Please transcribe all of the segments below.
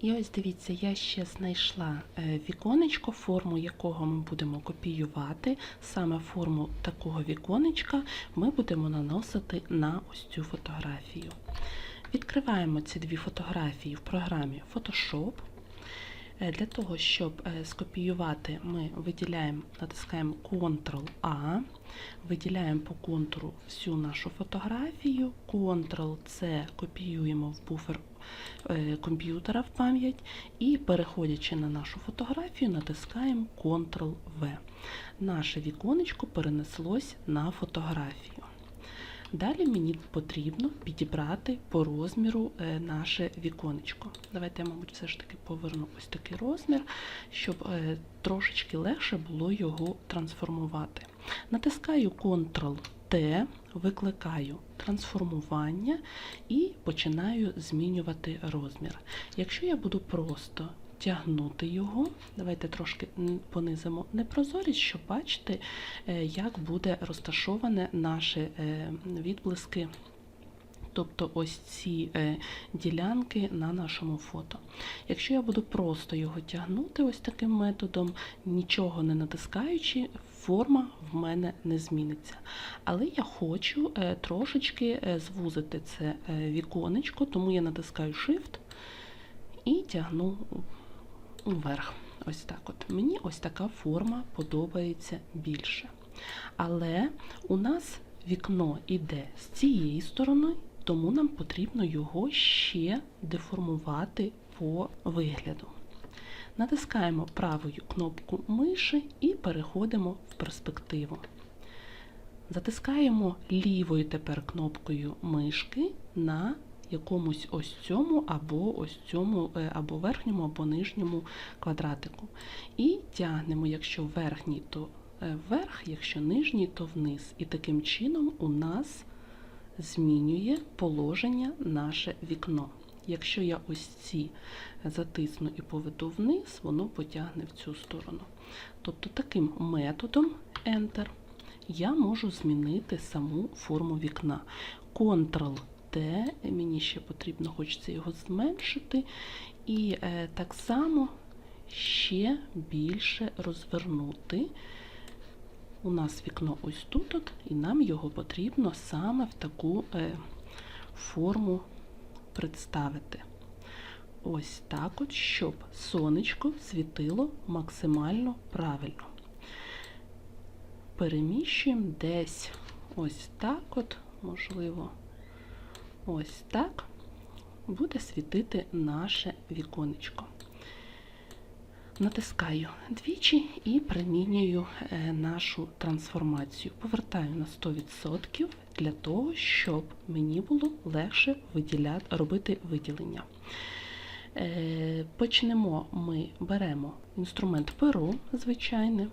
І ось дивіться, я ще знайшла е, віконечко, форму якого ми будемо копіювати. Саме форму такого віконечка ми будемо наносити на ось цю фотографію. Відкриваємо ці дві фотографії в програмі Photoshop. Е, Для того, щоб е, скопіювати, ми виділяємо, натискаємо Ctrl-A, виділяємо по контуру всю нашу фотографію, Ctrl-C копіюємо в буфер е, комп'ютера в пам'ять і, переходячи на нашу фотографію, натискаємо Ctrl-V. Наше віконечко перенеслось на фотографію. Далі мені потрібно підібрати по розміру е, наше віконечко. Давайте я, мабуть, все ж таки поверну ось такий розмір, щоб е, трошечки легше було його трансформувати. Натискаю Ctrl-T, викликаю трансформування і починаю змінювати розмір. Якщо я буду просто тягнути його, давайте трошки понизимо непрозорість, щоб бачити, е, як буде розташоване наші е, відблиски. Тобто ось ці е, ділянки на нашому фото. Якщо я буду просто його тягнути ось таким методом, нічого не натискаючи, форма в мене не зміниться. Але я хочу трошечки звузити це віконечко, тому я натискаю Shift і тягну вверх. Ось так от. Мені ось така форма подобається більше. Але у нас вікно іде з цієї сторони, тому нам потрібно його ще деформувати по вигляду. Натискаємо правою кнопку миші і переходимо в перспективу. Затискаємо лівою тепер кнопкою мишки на якомусь ось цьому або ось цьому, е, або верхньому, або нижньому квадратику. І тягнемо, якщо верхній, то е, вверх, якщо нижній, то вниз. І таким чином у нас змінює положення наше вікно. Якщо я ось ці затисну і поведу вниз, воно потягне в цю сторону. Тобто таким методом Enter я можу змінити саму форму вікна. Ctrl-T, мені ще потрібно, хочеться його зменшити. І е, так само ще більше розвернути. У нас вікно ось тут, от, і нам його потрібно саме в таку е, форму представити. Ось так от, щоб сонечко світило максимально правильно. Переміщуємо десь ось так от, можливо, ось так буде світити наше віконечко. Натискаю двічі і примінюю е, нашу трансформацію. Повертаю на 100% для того, щоб мені було легше виділяти, робити виділення. Е, Почнемо ми беремо інструмент перо звичайне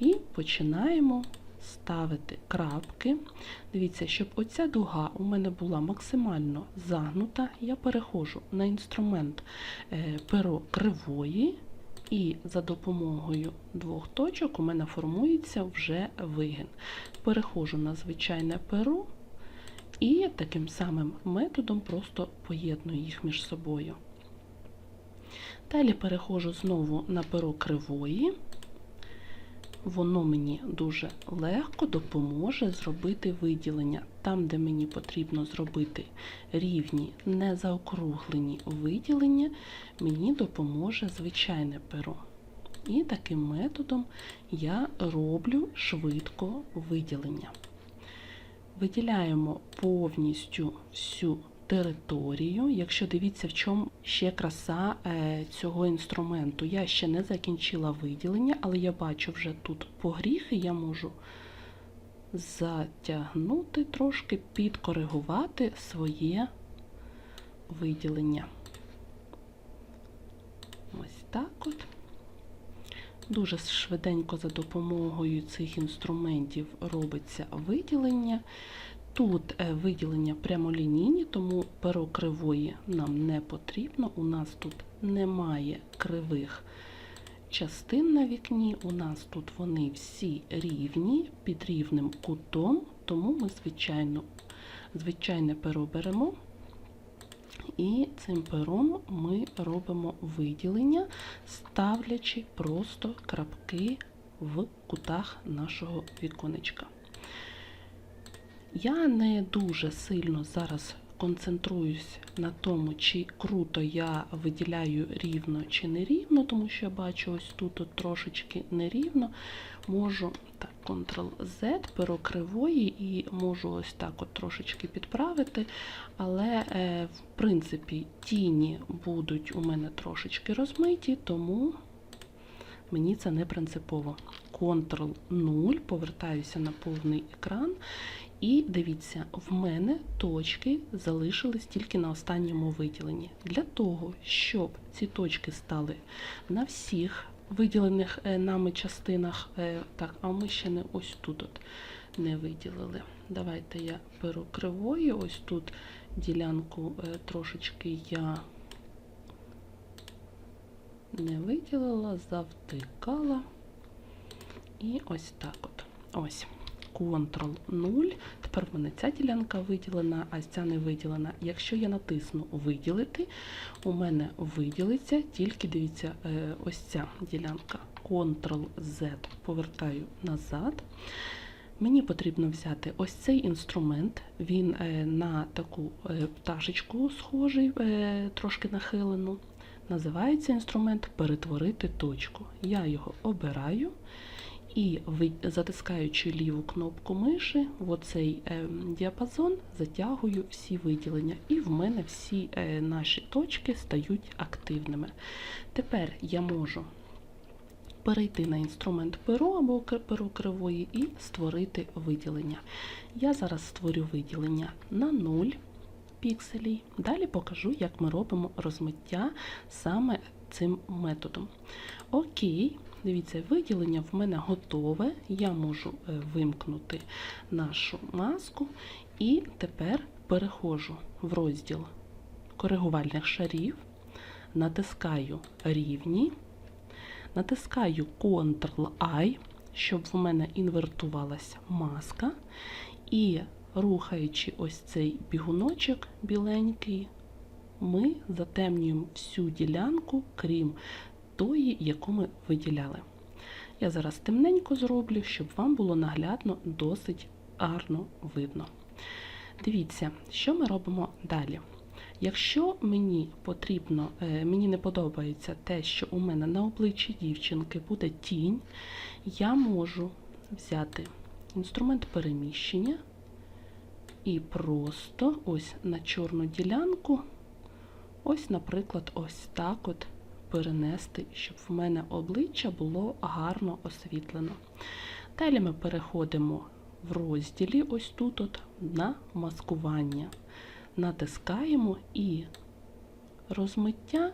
і починаємо ставити крапки. Дивіться, щоб оця дуга у мене була максимально загнута, я переходжу на інструмент е, перо кривої. І за допомогою двох точок у мене формується вже вигін. Переходжу на звичайне перо і таким самим методом просто поєдную їх між собою. Далі переходжу знову на перо кривої. Воно мені дуже легко допоможе зробити виділення. Там, де мені потрібно зробити рівні, незаокруглені виділення, мені допоможе звичайне перо. І таким методом я роблю швидко виділення. Виділяємо повністю всю територію. Якщо дивіться, в чому ще краса е, цього інструменту. Я ще не закінчила виділення, але я бачу вже тут погріхи, я можу затягнути трошки, підкоригувати своє виділення. Ось так от. Дуже швиденько за допомогою цих інструментів робиться виділення. Тут е, виділення прямолінійні, тому перо кривої нам не потрібно. У нас тут немає кривих частин на вікні. У нас тут вони всі рівні, під рівним кутом, тому ми, звичайно, звичайне перо беремо І цим пером ми робимо виділення, ставлячи просто крапки в кутах нашого віконечка. Я не дуже сильно зараз концентруюсь на тому, чи круто я виділяю рівно чи нерівно, тому що я бачу ось тут от трошечки нерівно. Можу так, Ctrl-Z, перо кривої, і можу ось так от трошечки підправити. Але, е, в принципі, тіні будуть у мене трошечки розмиті, тому мені це не принципово. Ctrl-0, повертаюся на повний екран. І дивіться, в мене точки залишились тільки на останньому виділенні. Для того, щоб ці точки стали на всіх виділених е, нами частинах, е, так, а ми ще не ось тут от не виділили. Давайте я беру кривою, ось тут ділянку е, трошечки я не виділила, завтикала. І ось так от. Ось. Ctrl-0. Тепер в мене ця ділянка виділена, а ця не виділена. Якщо я натисну виділити, у мене виділиться тільки, дивіться, е, ось ця ділянка. Ctrl-Z повертаю назад. Мені потрібно взяти ось цей інструмент, він е, на таку е, пташечку схожий, трошки нахилену. Називається інструмент Перетворити точку. Я його обираю. І затискаючи ліву кнопку миші, в оцей е, діапазон затягую всі виділення, і в мене всі е, наші точки стають активними. Тепер я можу перейти на інструмент перо або перо кривої і створити виділення. Я зараз створю виділення на 0 пікселів. Далі покажу, як ми робимо розмиття саме цим методом. Окей. Дивіться, виділення в мене готове. Я можу е, вимкнути нашу маску. І тепер переходжу в розділ коригувальних шарів, натискаю рівні, натискаю Ctrl-I, щоб в мене інвертувалася маска. І рухаючи ось цей бігуночок біленький, ми затемнюємо всю ділянку, крім тої, яку ми виділяли. Я зараз темненько зроблю, щоб вам було наглядно досить гарно видно. Дивіться, що ми робимо далі. Якщо мені потрібно, е, мені не подобається те, що у мене на обличчі дівчинки буде тінь, я можу взяти інструмент переміщення і просто ось на чорну ділянку, ось, наприклад, ось так от перенести, щоб в мене обличчя було гарно освітлено. Далі ми переходимо в розділі, ось тут от, на маскування. Натискаємо і розмиття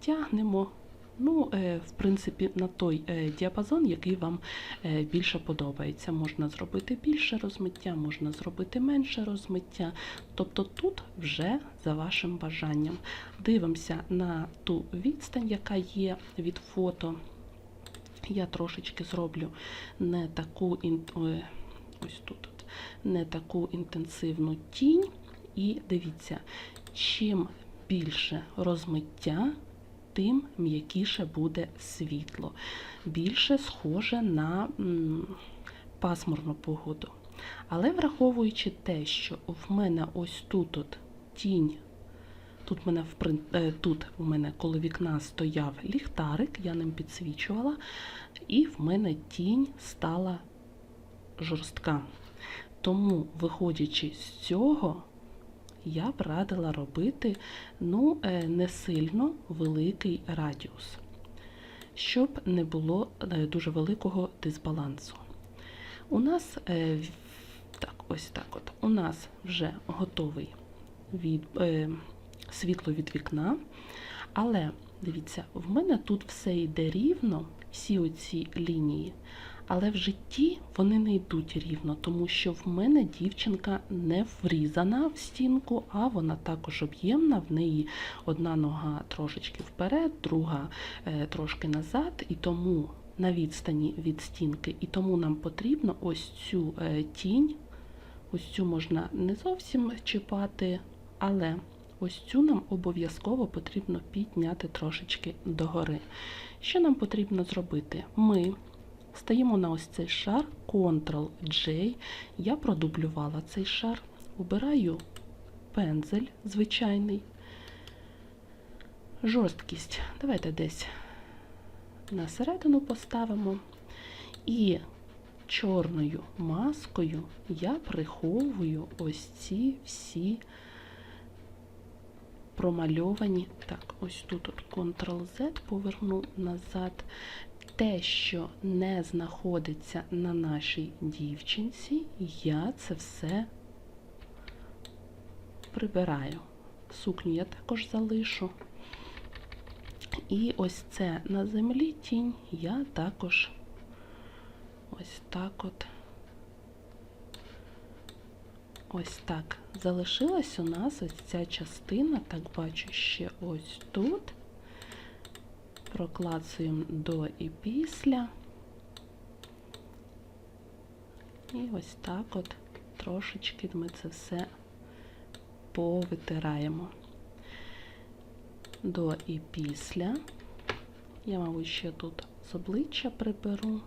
тягнемо Ну, е, в принципі, на той е, діапазон, який вам е, більше подобається. Можна зробити більше розмиття, можна зробити менше розмиття. Тобто тут вже за вашим бажанням. Дивимося на ту відстань, яка є від фото. Я трошечки зроблю не таку ось тут не таку інтенсивну тінь. І дивіться, чим більше розмиття, тим м'якіше буде світло, більше схоже на пасмурну погоду. Але враховуючи те, що в мене ось тут от тінь, тут, мене е, тут у мене коло вікна стояв ліхтарик, я ним підсвічувала, і в мене тінь стала жорстка. Тому, виходячи з цього, я б радила робити ну, е, не сильно великий радіус, щоб не було е, дуже великого дисбалансу. У нас е, так, ось так от, у нас вже готовий від, е, світло від вікна, але дивіться, в мене тут все йде рівно, всі оці лінії. Але в житті вони не йдуть рівно, тому що в мене дівчинка не врізана в стінку, а вона також об'ємна, в неї одна нога трошечки вперед, друга е, трошки назад, і тому на відстані від стінки, і тому нам потрібно ось цю е, тінь, ось цю можна не зовсім чіпати, але ось цю нам обов'язково потрібно підняти трошечки догори. Що нам потрібно зробити? Ми стаємо на ось цей шар, Ctrl-J. Я продублювала цей шар, обираю пензель звичайний. Жорсткість. Давайте десь на середину поставимо. І чорною маскою я приховую ось ці всі промальовані. Так, ось тут Ctrl-Z поверну назад. Те, що не знаходиться на нашій дівчинці, я це все прибираю. Сукню я також залишу. І ось це на землі тінь я також ось так от. Ось так. Залишилась у нас ось ця частина, так бачу ще ось тут. Проклацуємо до і після. І ось так от трошечки ми це все повитираємо. До і після. Я, мабуть, ще тут з обличчя приберу.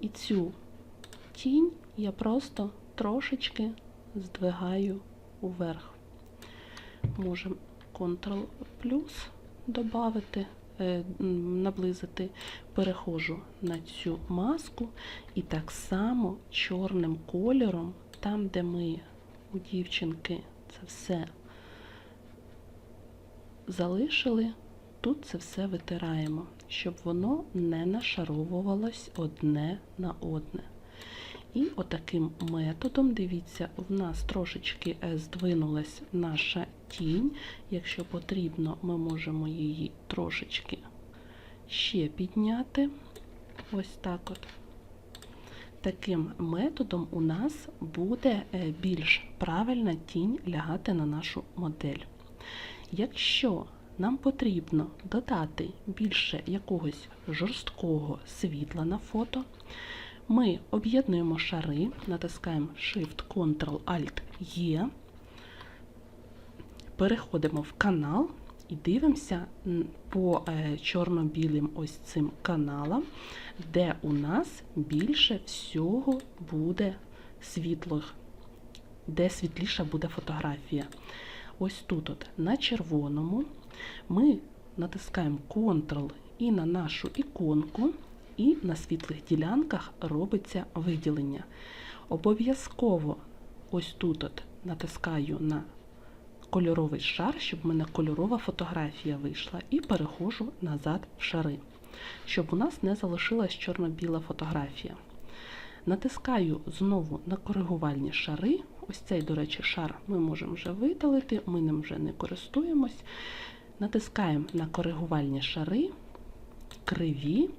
І цю тінь я просто трошечки здвигаю уверх. Можемо Ctrl плюс додати, наблизити, перехожу на цю маску і так само чорним кольором, там, де ми у дівчинки це все залишили, тут це все витираємо, щоб воно не нашаровувалось одне на одне. І отаким методом, дивіться, в нас трошечки е, здвинулась наша тінь. Якщо потрібно, ми можемо її трошечки ще підняти. Ось так от. Таким методом у нас буде е, більш правильна тінь лягати на нашу модель. Якщо нам потрібно додати більше якогось жорсткого світла на фото, ми об'єднуємо шари, натискаємо Shift Ctrl Alt E, переходимо в канал і дивимося по е, чорно-білим ось цим каналам, де у нас більше всього буде світлих, де світліша буде фотографія. Ось тут, от, на червоному, ми натискаємо Ctrl і на нашу іконку, і на світлих ділянках робиться виділення. Обов'язково ось тут от натискаю на кольоровий шар, щоб в мене кольорова фотографія вийшла, і перехожу назад в шари, щоб у нас не залишилась чорно-біла фотографія. Натискаю знову на коригувальні шари. Ось цей, до речі, шар ми можемо вже видалити, ми ним вже не користуємось. Натискаємо на коригувальні шари, криві,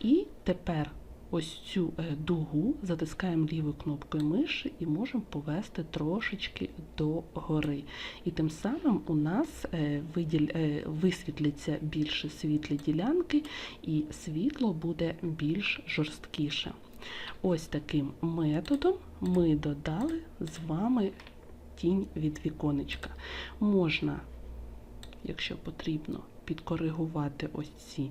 і тепер ось цю е, дугу затискаємо лівою кнопкою миші і можемо повести трошечки до гори. І тим самим у нас е, е, висвітляться більше світлі ділянки, і світло буде більш жорсткіше. Ось таким методом ми додали з вами тінь від віконечка. Можна, якщо потрібно, підкоригувати ось ці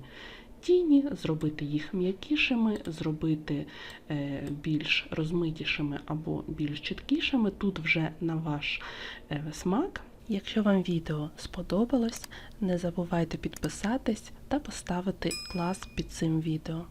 тіні, зробити їх м'якішими, зробити е, більш розмитішими або більш чіткішими. Тут вже на ваш е, смак. Якщо вам відео сподобалось, не забувайте підписатись та поставити клас під цим відео.